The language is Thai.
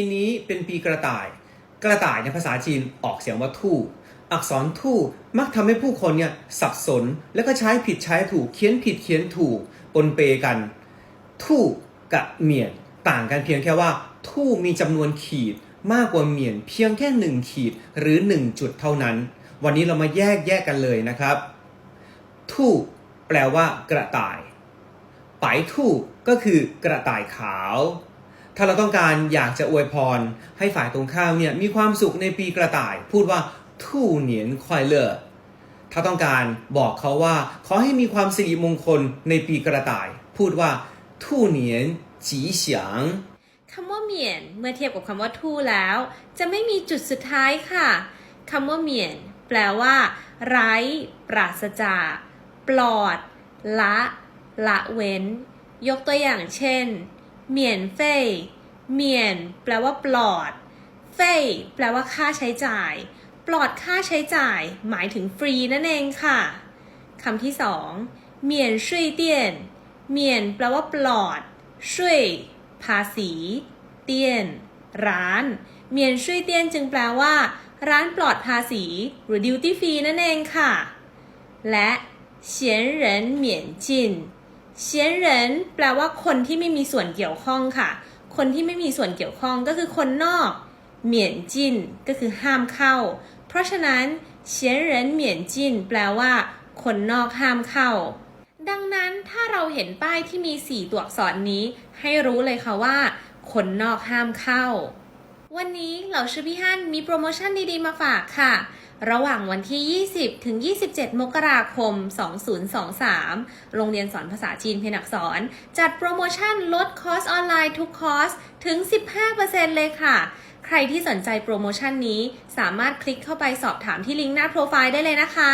ปีนี้เป็นปีกระต่าย กระต่ายในภาษาจีนออกเสียงว่าทู่ อักษรทู่มักทำให้ผู้คนเนี่ยสับสน แล้วก็ใช้ผิดใช้ถูกเขียนผิดเขียนถูกปนเปกัน ทู่กับเหมียนต่างกันเพียงแค่ว่า ทู่มีจำนวนขีดมากกว่าเหมียนเพียงแค่หนึ่งขีดหรือหนึ่งจุดเท่านั้น วันนี้เรามาแยกแยกกันเลยนะครับ ทู่แปลว่ากระต่าย ไปทู่ก็คือกระต่ายขาว ถ้าเราต้องการอยากจะอวยพร ให้ฝ่ายตรงข้ามเนี่ยมีความสุขในปีกระต่าย พูดว่าทู่เหนียนควายเลอถ้าต้องการบอกเขาว่าขอให้มีความสิริมงคลในปีกระต่าย พูดว่าทู่เหนียนจีเฉียงคำว่าเหมียนเมื่อเทียบกับคำว่าทู่แล้ว จะไม่มีจุดสุดท้ายค่ะคำว่าเหมียน แปลว่า ไร้ ปราศจาก ปลอด ละ ละเว้น ยกตัวอย่างเช่น เหมียนเฟ่ยเหมียนแปลว่าปลอด เฟ่ยแปลว่าค่าใช้จ่าย ปลอดค่าใช้จ่าย หมายถึงฟรีนั่นเองค่ะคำที่สองเหมียนช่วยเตียนเหมียนแปลว่าปลอด ช่วย ภาษี เตียน ร้านเหมียนช่วยเตียนจึงแปลว่า ร้านปลอดภาษีหรือ duty free นั่นเองค่ะ และเฉียนเหรินเหมียนจิน เฉียนเหรินแปลว่าคนที่ไม่มีส่วนเกี่ยวข้องค่ะ คนที่ไม่มีส่วนเกี่ยวข้องก็คือคนนอก เหมียนจินก็คือห้ามเข้า เพราะฉะนั้นเฉียนเหรินเหมียนจินแปลว่า คนนอกห้ามเข้า ดังนั้นถ้าเราเห็นป้ายที่มี 4 ตัวอักษรนี้ ให้รู้เลยค่ะว่า คนนอกห้ามเข้า วันนี้เหล่าชื่อพี่ฮั่นมีโปรโมชั่นดีๆมาฝากค่ะ ระหว่างวันที่ 20 ถึง 27 มกราคม 2023 โรงเรียนสอนภาษาจีนเพียงอักษรจัดโปรโมชั่นลดคอร์สออนไลน์ทุกคอร์สถึง 15%เลยค่ะ ใครที่สนใจโปรโมชั่นนี้สามารถคลิกเข้าไปสอบถามที่ลิงก์หน้าโปรไฟล์ได้เลยนะคะ